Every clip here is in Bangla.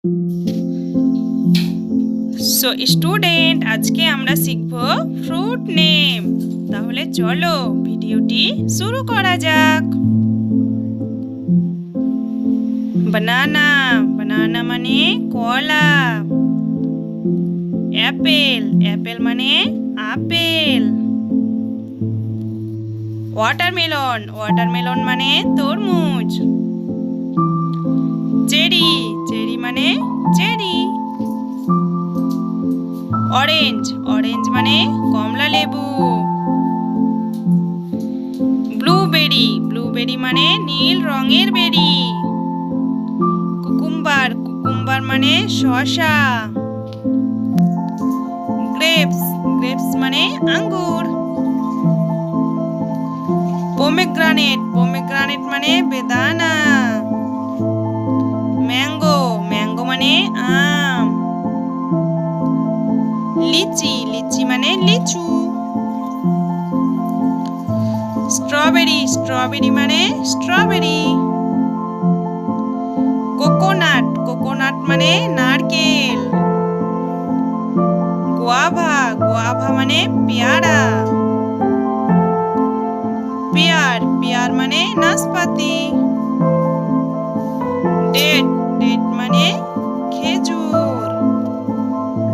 সো স্টুডেন্ট আজকে আমরা শিখব ফ্রুট নেম তাহলে চলো ভিডিওটি শুরু করা যাক। বানানা বানানা মানে কলা। অ্যাপেল অ্যাপেল মানে আপেল। ওয়াটারমেলন ওয়াটারমেলন মানে তরমুজ। মানে চেরি। অরেঞ্জ অরেঞ্জ মানে কমলা লেবু। ব্লুবেরি ব্লুবেরি মানে নীল রঙের বেরি কুকুম্বার কুকুম্বার মানে শসা। গ্রেপস গ্রেপস মানে আঙ্গুর। পোমেগ্রানেট পোমেগ্রানেট মানে বেদানা। লিচি লিচি মানে লিচু। স্ট্রবেরি স্ট্রবেরি মানে স্ট্রবেরি। কোকোনাট কোকোনাট মানে নারকেল। গোয়াভা গোয়াভা মানে পেয়ারা। পেয়ার পেয়ার মানে নাশপাতি। ডেট ডেট মানে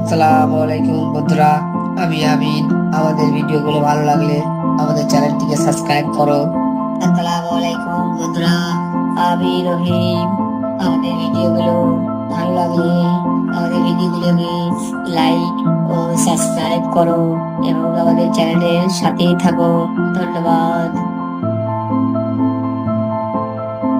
আসসালামু আলাইকুম বন্ধুরা। আমি আমিন। আমাদের ভিডিওগুলো ভালো লাগলে আমাদের চ্যানেলটিকে সাবস্ক্রাইব করো। আসসালামু আলাইকুম বন্ধুরা। আমি রহিম। আমাদের ভিডিওগুলো ভালো লাগলে আমাদের ভিডিওগুলোকে লাইক ও সাবস্ক্রাইব করো এবং আমাদের চ্যানেলের সাথেই থাকো। ধন্যবাদ।